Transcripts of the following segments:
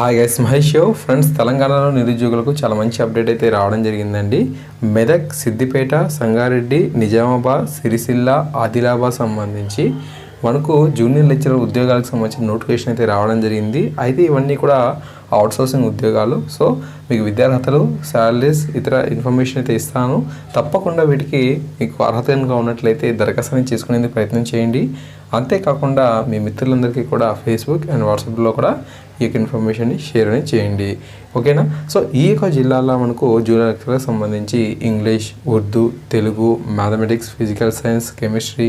Hi guys Mahesh show friends తెలంగాణలో నిరుద్యోగులకు చాలా మంచి అప్డేట్ అయితే రావడం జరిగిందండి. మెదక్ సిద్దిపేట సంగారెడ్డి నిజామాబాద్ సిరిసిల్ల ఆదిలాబాద్ సంబంధించి మనకు జూనియర్ లెక్చరర్ ఉద్యోగాలకు సంబంధించిన నోటిఫికేషన్ అయితే రావడం జరిగింది. అయితే ఇవన్నీ కూడా అవుట్సోర్సింగ్ ఉద్యోగాలు. సో మీకు విద్యార్హతలు శాలరీస్ ఇతర ఇన్ఫర్మేషన్ అయితే ఇస్తాను. తప్పకుండా వీటికి మీకు అర్హత కనుక ఉన్నట్లయితే దరఖాస్తు చేసుకునేందుకు ప్రయత్నం చేయండి. అంతేకాకుండా మీ మిత్రులందరికీ కూడా ఫేస్బుక్ అండ్ వాట్సాప్లో కూడా ఈ యొక్క ఇన్ఫర్మేషన్ని షేర్ అని చేయండి. ఓకేనా? సో ఈ యొక్క జిల్లాలో మనకు జూనియర్ లెక్చర్లకు సంబంధించి English Urdu Telugu mathematics physical science chemistry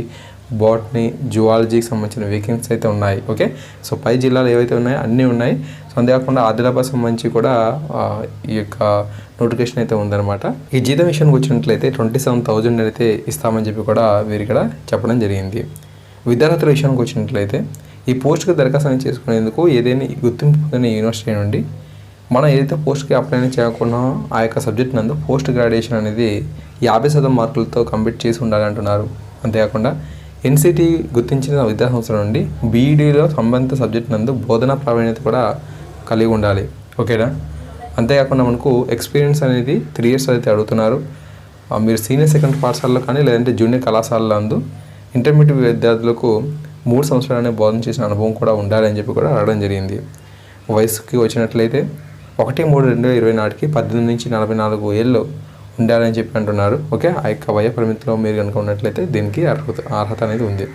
botany జువాలజీకి సంబంధించిన వేకెన్సీ అయితే ఉన్నాయి. ఓకే? సో పై జిల్లాలు ఏవైతే ఉన్నాయో అన్నీ ఉన్నాయి. సో అంతేకాకుండా ఆదిలాబాద్ సంబంధించి కూడా ఈ యొక్క నోటిఫికేషన్ అయితే ఉందన్నమాట. ఈ జీతం విషయానికి వచ్చినట్లయితే ట్వంటీ సెవెన్ థౌజండ్ అయితే ఇస్తామని చెప్పి కూడా వీరు ఇక్కడ చెప్పడం జరిగింది. విద్యార్థుల విషయానికి వచ్చినట్లయితే ఈ పోస్ట్కి దరఖాస్తు చేసుకునేందుకు ఏదైనా గుర్తింపు పొందిన యూనివర్సిటీ నుండి మనం ఏదైతే పోస్ట్కి అప్లై చేయకుండా చేయకున్నామో ఆ యొక్క సబ్జెక్ట్ నందు పోస్ట్ గ్రాడ్యుయేషన్ అనేది యాభై శాతం మార్కులతో కంప్లీట్ చేసి ఉండాలంటున్నారు. అంతేకాకుండా ఎన్సిటి గుర్తించిన విద్యా సంస్థల నుండి బీఈడీలో సంబంధిత సబ్జెక్ట్ నందు బోధనా ప్రావీణ్యత కూడా కలిగి ఉండాలి. ఓకేనా? అంతేకాకుండా మనకు ఎక్స్పీరియన్స్ అనేది త్రీ ఇయర్స్ అయితే అడుగుతున్నారు. మీరు సీనియర్ సెకండ్ పాఠశాలలో కానీ లేదంటే జూనియర్ కళాశాలలో అందు ఇంటర్మీడియట్ విద్యార్థులకు మూడు సంవత్సరాలనే బోధన చేసిన అనుభవం కూడా ఉండాలని చెప్పి కూడా అడగడం జరిగింది. వయసుకి వచ్చినట్లయితే ఒకటి మూడు రెండు వేల ఇరవై నాటికి పద్దెనిమిది నుంచి నలభై నాలుగు ఏళ్ళు ఉండాలని చెప్పి అంటున్నారు. ఓకే? ఆ యొక్క వయ పరిమితిలో మీరు కనుక ఉన్నట్లయితే దీనికి అర్హత అర్హత అనేది ఉంది.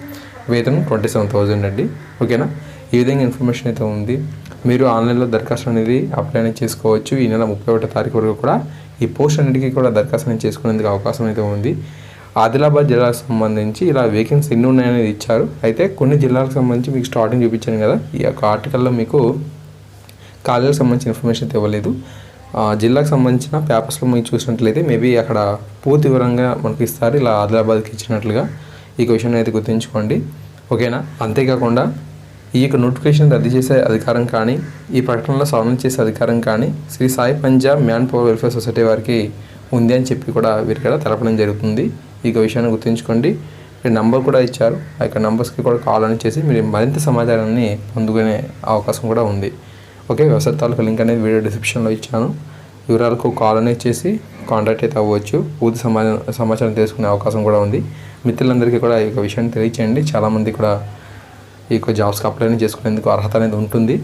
వేతనం ట్వంటీ సెవెన్ థౌజండ్ అండి. ఓకేనా? ఈ విధంగా ఇన్ఫర్మేషన్ అయితే ఉంది. మీరు ఆన్లైన్లో దరఖాస్తు అనేది అప్లై అనేది చేసుకోవచ్చు. ఈ నెల ముప్పై ఒకటో తారీఖు వరకు కూడా ఈ పోస్ట్ అన్నిటికీ కూడా దరఖాస్తు అనేది చేసుకునేందుకు అవకాశం అయితే ఉంది. ఆదిలాబాద్ జిల్లాకు సంబంధించి ఇలా వేకెన్సీ ఎన్ని ఉన్నాయనేది ఇచ్చారు. అయితే కొన్ని జిల్లాలకు సంబంధించి మీకు స్టార్టింగ్ చూపించాను కదా. ఈ యొక్క ఆర్టికల్లో మీకు కాలేజీకి సంబంధించిన ఇన్ఫర్మేషన్ అయితే ఇవ్వలేదు. జిల్లాకు సంబంధించిన పేపర్స్లో మీకు చూసినట్లయితే మేబీ అక్కడ పూర్తి వివరంగా మనకి ఇస్తారు. ఇలా ఆదిలాబాద్కి ఇచ్చినట్లుగా ఈ క్వశ్చన్ అయితే గుర్తుంచుకోండి. ఓకేనా? అంతేకాకుండా ఈ యొక్క నోటిఫికేషన్ రద్దు చేసే అధికారం కానీ ఈ ప్రకటనలో సవరణ చేసే అధికారం కానీ Shri Sai Punjab man power welfare society వారికి ఉంది అని చెప్పి కూడా వీరి కూడా తెలపడం జరుగుతుంది. ఈ విషయాన్ని గుర్తుంచుకోండి. నంబర్ కూడా ఇచ్చారు. ఆ యొక్క నంబర్స్కి కూడా కాల్ అని చేసి మీరు మరింత సమాచారాన్ని పొందుకునే అవకాశం కూడా ఉంది. ఓకే వ్యవసాయ తాలూకా లింక్ అనేది వీడియో డిస్క్రిప్షన్లో ఇచ్చాను. వివరాలకు కాల్ అనేది చేసి కాంటాక్ట్ అయితే అవ్వచ్చు. పూర్తి సమాచారం సమాచారం తెలుసుకునే అవకాశం కూడా ఉంది. మిత్రులందరికీ కూడా ఈ యొక్క విషయాన్ని తెలియచేయండి. చాలామంది కూడా ఈ యొక్క జాబ్స్కి అప్లై చేసుకునేందుకు అర్హత అనేది ఉంటుంది.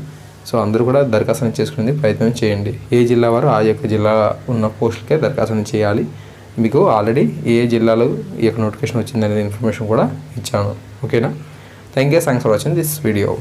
సో అందరూ కూడా దరఖాస్తు చేసుకునేందుకు ప్రయత్నం చేయండి. ఏ జిల్లా వారు ఆ యొక్క జిల్లా ఉన్న పోస్టులకే దరఖాస్తు చేయాలి. మీకు ఆల్రెడీ ఏ జిల్లాలో ఈ యొక్క నోటిఫికేషన్ వచ్చిందనేది ఇన్ఫర్మేషన్ కూడా ఇచ్చాను. ఓకేనా? Thank you. Thanks for watching this video.